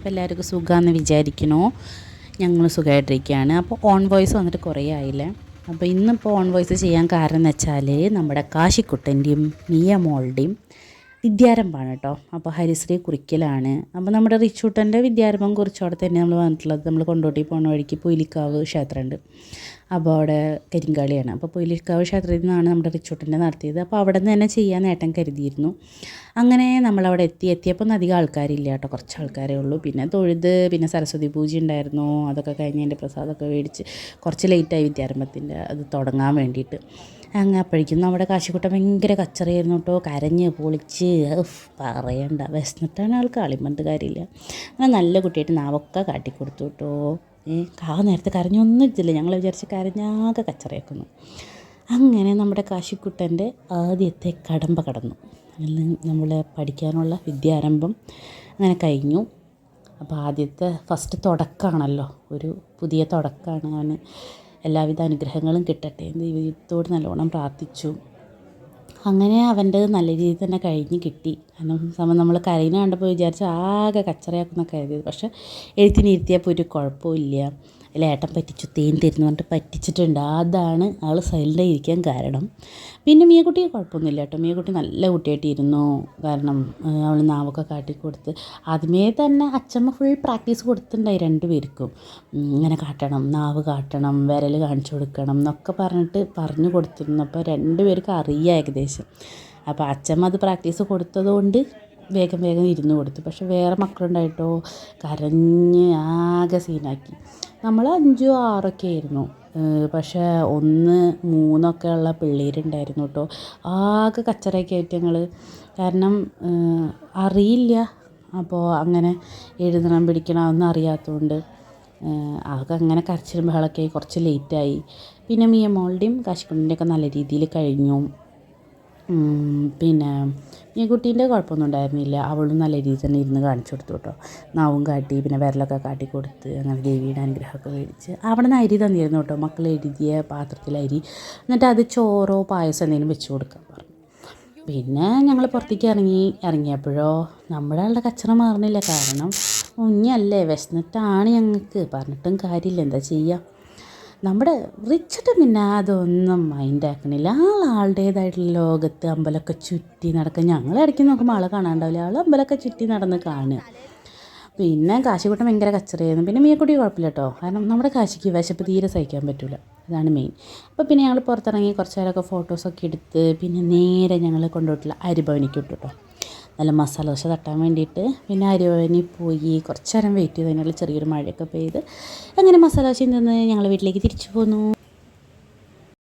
അപ്പോൾ എല്ലാവർക്കും സുഖമാണെന്ന് വിചാരിക്കണോ ഞങ്ങൾ സുഖമായിട്ടിരിക്കുകയാണ് അപ്പോൾ ഓൺ വോയിസ് വന്നിട്ട് കുറേ ആയില്ല? അപ്പോൾ ഇന്നിപ്പോൾ ഓൺ വോയിസ് ചെയ്യാൻ കാരണം എന്ന് വെച്ചാൽ നമ്മുടെ കാശിക്കുട്ടന്റെയും മിയ മോളുടെയും വിദ്യാരംഭമാണ് കേട്ടോ. അപ്പോൾ ഹരിശ്രീ കുറിക്കലാണ്. അപ്പോൾ നമ്മുടെ റിച്ചൂട്ടന്റെ വിദ്യാരംഭം കുറിച്ചോടെ തന്നെ നമ്മൾ വന്നിട്ടുള്ളത് നമ്മൾ കൊണ്ടോട്ടി പോണ വഴിക്ക് പുലിക്കാവ് ക്ഷേത്രമുണ്ട്. അപ്പോൾ അവിടെ കരിങ്കാളിയാണ്. അപ്പോൾ പുലിക്കാവ് ക്ഷേത്രത്തിൽ നിന്നാണ് നമ്മുടെ റിച്ചൂട്ടന്റെ നടത്തിയത്. അപ്പോൾ അവിടെ നിന്ന് തന്നെ ചെയ്യാൻ നേട്ടം കരുതിയിരുന്നു. അങ്ങനെ നമ്മളവിടെ എത്തി എത്തിയപ്പോൾ അധികം ആൾക്കാരില്ല കേട്ടോ. കുറച്ച് ആൾക്കാരേ ഉള്ളൂ. പിന്നെ തൊഴുത് പിന്നെ സരസ്വതി പൂജ ഉണ്ടായിരുന്നു. അതൊക്കെ കഴിഞ്ഞ് എന്റെ പ്രസാദമൊക്കെ മേടിച്ച് കുറച്ച് ലേറ്റായി വിദ്യാരംഭത്തിന്റെ അത് തുടങ്ങാൻ വേണ്ടിയിട്ട്. അങ്ങ് അപ്പോഴേക്കും നമ്മുടെ കാശിക്കുട്ടൻ ഭയങ്കര കച്ചറയായിരുന്നു കേട്ടോ. കരഞ്ഞ് പൊളിച്ച് പറയണ്ട. വിശന്നിട്ടാണ് ആൾക്ക് അളിമന്ത് കാര്യമില്ല. അങ്ങനെ നല്ല കുട്ടിയായിട്ട് നാവൊക്കെ കാട്ടിക്കൊടുത്തു കേട്ടോ. ഏ കാ നേരത്തെ കരഞ്ഞൊന്നും ഇല്ല ഞങ്ങൾ വിചാരിച്ച് കരഞ്ഞാകെ കച്ചറയാക്കുന്നു. അങ്ങനെ നമ്മുടെ കാശിക്കുട്ടന്റെ ആദ്യത്തെ കടമ്പ കടന്നു. നമ്മൾ പഠിക്കാനുള്ള വിദ്യാരംഭം അങ്ങനെ കഴിഞ്ഞു. അപ്പോൾ ആദ്യത്തെ ഫസ്റ്റ് തുടക്കമാണല്ലോ. ഒരു പുതിയ തുടക്കമാണ് അവന്. എല്ലാവിധ അനുഗ്രഹങ്ങളും കിട്ടട്ടെ. എന്ന് ദൈവത്തോട് നല്ലോണം പ്രാർത്ഥിച്ചു. അങ്ങനെ അവന്റെ നല്ല രീതിയിൽ തന്നെ കഴിഞ്ഞ് കിട്ടി. കാരണം സമയം നമ്മൾ കരയിനെ കണ്ടപ്പോൾ വിചാരിച്ചു ആകെ കച്ചറയാക്കുന്നൊക്കെ കരുതിയത്. പക്ഷെ എഴുത്തിനിരുത്തിയപ്പോൾ ഒരു കുഴപ്പമില്ല ഏട്ടൻ പറ്റിച്ചു തേൻ തരുന്നു പറഞ്ഞിട്ട് പറ്റിച്ചിട്ടുണ്ട്. അതാണ് ആൾ സൈലന്റ് ഇരിക്കാൻ കാരണം. പിന്നെ മിയക്കുട്ടി കുഴപ്പമൊന്നുമില്ല കേട്ടോ. മിയക്കുട്ടി നല്ല കുട്ടിയായിട്ട് ഇരുന്നു കാരണം അവൾ നാവൊക്കെ കാട്ടിക്കൊടുത്ത് ആദ്യമേ തന്നെ അച്ഛമ്മ ഫുൾ പ്രാക്ടീസ് കൊടുത്തിട്ടുണ്ടായി രണ്ടുപേർക്കും ഇങ്ങനെ കാട്ടണം നാവ് കാട്ടണം വിരൽ കാണിച്ചു കൊടുക്കണം എന്നൊക്കെ പറഞ്ഞിട്ട് പറഞ്ഞു കൊടുത്തിരുന്നു അപ്പോൾ രണ്ടുപേർക്കും അറിയാം ഏകദേശം. അപ്പോൾ അച്ഛമ്മ അത് പ്രാക്ടീസ് കൊടുത്തതുകൊണ്ട് വേഗം വേഗം ഇരുന്ന് കൊടുത്തു. പക്ഷെ വേറെ മക്കളുണ്ടായിട്ടോ കരഞ്ഞ് ആകെ സീനാക്കി നമ്മൾ അഞ്ചോ ആറൊക്കെ ആയിരുന്നു. പക്ഷേ ഒന്ന് മൂന്നൊക്കെ ഉള്ള പിള്ളേരുണ്ടായിരുന്നു കേട്ടോ ആകെ കച്ചറയൊക്കെ ആയിട്ട് ഞങ്ങൾ കാരണം അറിയില്ല. അപ്പോൾ അങ്ങനെ എഴുതണം പിടിക്കണം ഒന്നും അറിയാത്തതുകൊണ്ട് ആകെ അങ്ങനെ കരച്ചിലും ബഹളമൊക്കെ കുറച്ച് ലേറ്റായി പിന്നെ മിയ മോളുടെയും കാശിക്കുണ്ടിന്റെയൊക്കെ നല്ല രീതിയിൽ കഴിഞ്ഞു. പിന്നെ മീൻകുട്ടീന്റെ കുഴപ്പമൊന്നും ഉണ്ടായിരുന്നില്ല. അവളും നല്ല രീതിയിൽ തന്നെ ഇരുന്ന് കാണിച്ചു കൊടുത്തു കേട്ടോ. നാവും കാട്ടി പിന്നെ വിരലൊക്കെ കാട്ടി കൊടുത്ത് അങ്ങനെ ദേവിയുടെ അനുഗ്രഹമൊക്കെ മേടിച്ച് അവിടെ നിന്ന് അരി തന്നിരുന്നു കേട്ടോ. മക്കൾ എഴുതിയ പാത്രത്തിൽ അരി. എന്നിട്ട് അത് ചോറോ പായസം എന്തെങ്കിലും വെച്ച് കൊടുക്കാൻ പറഞ്ഞു. പിന്നെ ഞങ്ങൾ പുറത്തേക്ക് ഇറങ്ങി ഇറങ്ങിയപ്പോഴോ നമ്മുടെ ആളുടെ കച്ചറ മാറുന്നില്ല. കാരണം ഉഞ്ഞല്ലേ വിശന്നിട്ടാണ് ഞങ്ങൾക്ക്. പറഞ്ഞിട്ടും കാര്യമില്ല. എന്താ ചെയ്യുക നമ്മുടെ റിച്ചിട്ട് പിന്നെ അതൊന്നും മൈൻഡ് ആക്കണില്ല. ആൾ ആളുടേതായിട്ടുള്ള ലോകത്ത് അമ്പലമൊക്കെ ചുറ്റി നടക്കുക ഞങ്ങൾ ഇടയ്ക്ക് നോക്കുമ്പോൾ ആളെ കാണാണ്ടാവില്ല. ആൾ അമ്പലമൊക്കെ ചുറ്റി നടന്ന് കാണുക. പിന്നെ കാശിക്കൂട്ടം ഭയങ്കര കച്ചറയായിരുന്നു. പിന്നെ മീക്കുട്ടി കുഴപ്പമില്ല കേട്ടോ കാരണം നമ്മുടെ കാശിക്ക് വിശപ്പ് തീരെ സഹിക്കാൻ പറ്റില്ല അതാണ് മെയിൻ അപ്പോൾ പിന്നെ ഞങ്ങൾ പുറത്തിറങ്ങി കുറച്ച് നേരമൊക്കെ ഫോട്ടോസൊക്കെ എടുത്ത് പിന്നെ നേരെ ഞങ്ങൾ കൊണ്ടുപോയിട്ടുള്ള അരിഭവനിക്ക് വിട്ടു കേട്ടോ നല്ല മസാല ദോശ തട്ടാൻ വേണ്ടിയിട്ട്. പിന്നെ അരിവനി പോയി കുറച്ച് നേരം വെയിറ്റ് ചെയ്ത് ചെറിയൊരു മഴയൊക്കെ പെയ്ത് അങ്ങനെ മസാല ദോശ നിന്ന് ഞങ്ങൾ വീട്ടിലേക്ക് തിരിച്ചു പോന്നു.